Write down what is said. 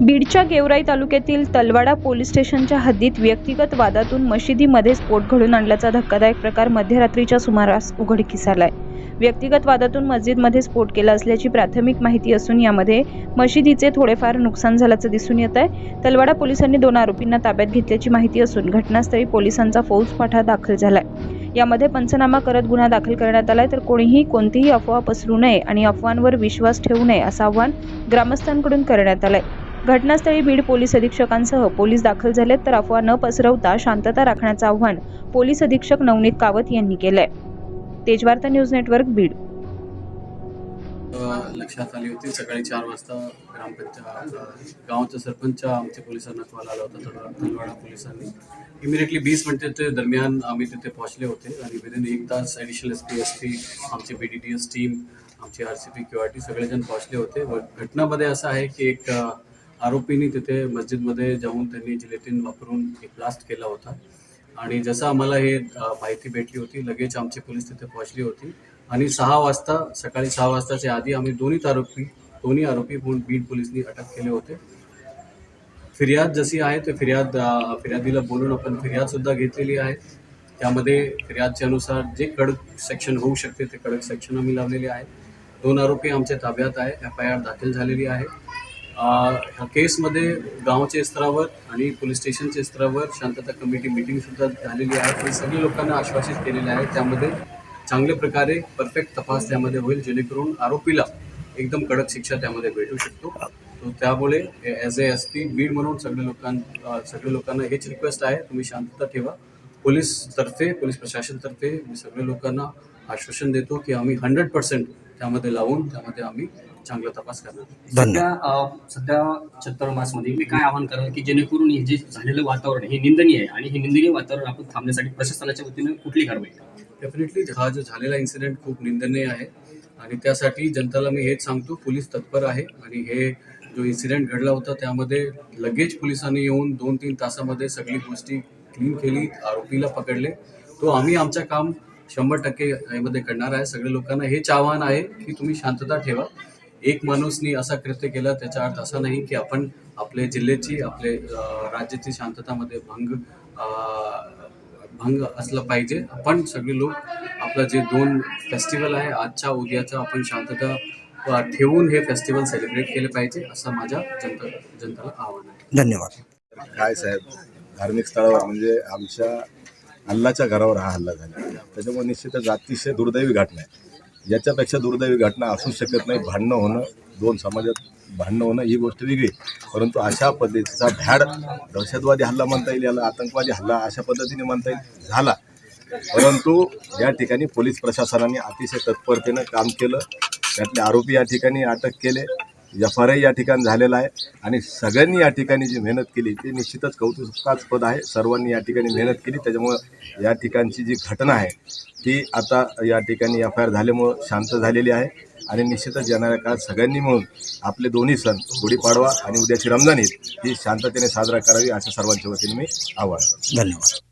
बीडच्या गेवराई तालुक्यातील तलवाडा पोलीस स्टेशनच्या हद्दीत व्यक्तिगत वादातून मशिदीमध्ये स्फोट घडून आणल्याचा धक्कादायक प्रकार मध्यरात्रीच्या सुमारास उघडकीस आलाय. व्यक्तिगत वादातून मस्जिदमध्ये स्फोट केला असल्याची प्राथमिक माहिती असून यामध्ये मशिदीचे थोडेफार नुकसान झाल्याचं दिसून येत आहे तलवाडा पोलिसांनी दोन आरोपींना ताब्यात घेतल्याची माहिती असून घटनास्थळी पोलिसांचा फौजफाटा दाखल झालाय. यामध्ये पंचनामा करत गुन्हा दाखल करण्यात आलाय तर कोणीही कोणतीही अफवा पसरू नये आणि अफवांवर विश्वास ठेवू नये असं आवाहन ग्रामस्थांकडून करण्यात आलंय. घटनास्थळी बीड पोलीस अधीक्षकांसह पोलीस दाखल झालेत तर अफवा न पसरवता शांतता राखण्याचं आव्हान पोलीस अधीक्षक नवनीत कावत यांनी केलंय. Tejvarta news network Beed. लक्षात आली होती सकाळी चार वाजता ग्रामपंचायत गावाचा सरपंच आमच्या पोलिसांना कॉल आला होता तर तलवाडा पोलिसांनी इमिडिएटली वीस मिनिटाच्या दरम्यान आम्ही तिथे पोहोचले होते आणि विदिन एक तास additional S P S P आमचे B D T S team आमचे R C P Q R T सगळेजण पोहोचले होते. व घटनामध्ये असं आहे की एक आरोपींनी तिथे मस्जिदमध्ये जाऊन त्यांनी जिलेटिन वापरून एक ब्लास्ट केला होता. आणि जसं आम्हाला हे माहिती भेटली होती लगेच आमची पोलीस तिथे पोहोचली होती. आणि सहा वाजता सकाळी सहा वाजताच्या आधी आम्ही दोन्ही आरोपी दोन्ही आरोपी म्हणून बीड पोलिसनी अटक केले होते. फिर्याद जशी आहे ते फिर्याद फिर्यादीला बोलून आपण फिर्यादसुद्धा घेतलेली आहे. त्यामध्ये फिर्यादच्या अनुसार जे कडक सेक्शन होऊ शकते ते कडक सेक्शन आम्ही लावलेले आहे. दोन आरोपी आमच्या ताब्यात आहे एफ आय आर दाखल झालेली आहे. ह्या केसमध्ये गावच्या स्तरावर आणि पोलीस स्टेशनच्या स्तरावर शांतता कमिटी मिटिंगसुद्धा झालेली आहे. आणि सगळ्या लोकांना आश्वासित केलेले आहे. त्यामध्ये चांगल्या प्रकारे परफेक्ट तपास त्यामध्ये होईल जेणेकरून आरोपीला एकदम कडक शिक्षा त्यामध्ये भेटू शकतो. तो त्यामुळे as A S P Beed म्हणून सगळ्या लोकां सगळ्या लोकांना हेच रिक्वेस्ट आहे. तुम्ही शांतता ठेवा. पोलीसतर्फे पोलीस प्रशासनतर्फे मी सगळ्या लोकांना आश्वासन देतो की आम्ही हंड्रेड पर्सेंट त्यामध्ये लावून त्यामध्ये आम्ही चांगला तपास करणार. सध्या अ, सध्या चतुर्मासमध्ये मी काय आवाहन कराल की जेणेकरून हे जे झालेलं वातावरण हे निंदनीय आहे आणि हे निंदनीय वातावरण आपण थांबण्यासाठी प्रशासनाच्या वतीनं कुठली कारवाई डेफिनेटली हा जो झालेला इन्सिडेंट खूप निंदनीय आहे आणि त्यासाठी जनताला मी हेच सांगतो पोलीस तत्पर आहे आणि हे जो इन्सिडेंट घडला होता त्यामध्ये लगेच पोलिसांनी येऊन दोन तीन तासामध्ये सगळी गोष्टी क्लीन केली आरोपीला पकडले. तो आम्ही आमचं काम शंभर टक्के यामध्ये करणार आहे. सगळ्या लोकांना हेच आव्हान आहे की तुम्ही शांतता ठेवा. एक माणूसनी असा कृत्य केला त्याचा अर्थ असा नाही की आपण आपले जिल्ह्याची आपले राज्याची शांततामध्ये भंग भंग असलं पाहिजे. आपण सगळे लोक आपलं जे दोन फेस्टिवल आहे आजच्या उद्याचा आपण शांतता ठेवून हे फेस्टिवल सेलिब्रेट केले पाहिजे असं माझ्या जनता जनताला आव्हान आहे. धन्यवाद. काय साहेब? धार्मिक स्थळावर म्हणजे आमच्या अल्लाच्या घरावर हा हल्ला झाला. त्याच्यामुळे निश्चितच अतिशय दुर्दैवी घटना आहे. याच्यापेक्षा दुर्दैवी घटना असू शकत नाही भांडणं होणं दोन समाजात भांडणं होणं ही गोष्ट वेगळी. परंतु अशा पद्धतीचा भ्याड दहशतवादी हल्ला म्हणता येईल याला आतंकवादी हल्ला अशा पद्धतीने म्हणता येईल झाला. परंतु या ठिकाणी पोलीस प्रशासनाने अतिशय तत्परतेनं काम केलं. त्यातले आरोपी या ठिकाणी अटक केले. एफ आर आय या ठिकाणी झालेला आहे आणि सगळ्यांनी या ठिकाणी जी मेहनत केली ती निश्चितच कौतुकास्पद आहे. सर्वांनी या ठिकाणी मेहनत केली. त्याच्यामुळं या ठिकाणची जी घटना आहे ती आता या ठिकाणी एफ आय आर झाल्यामुळं शांत झालेली आहे आणि निश्चितच येणाऱ्या काळात सगळ्यांनी मिळून आपले दोन्ही सण गुढीपाडवा आणि उद्याची रमजान ईद ही शांततेने साजरा करावी असं सर्वांच्या वतीने मी आवाहन धन्यवाद.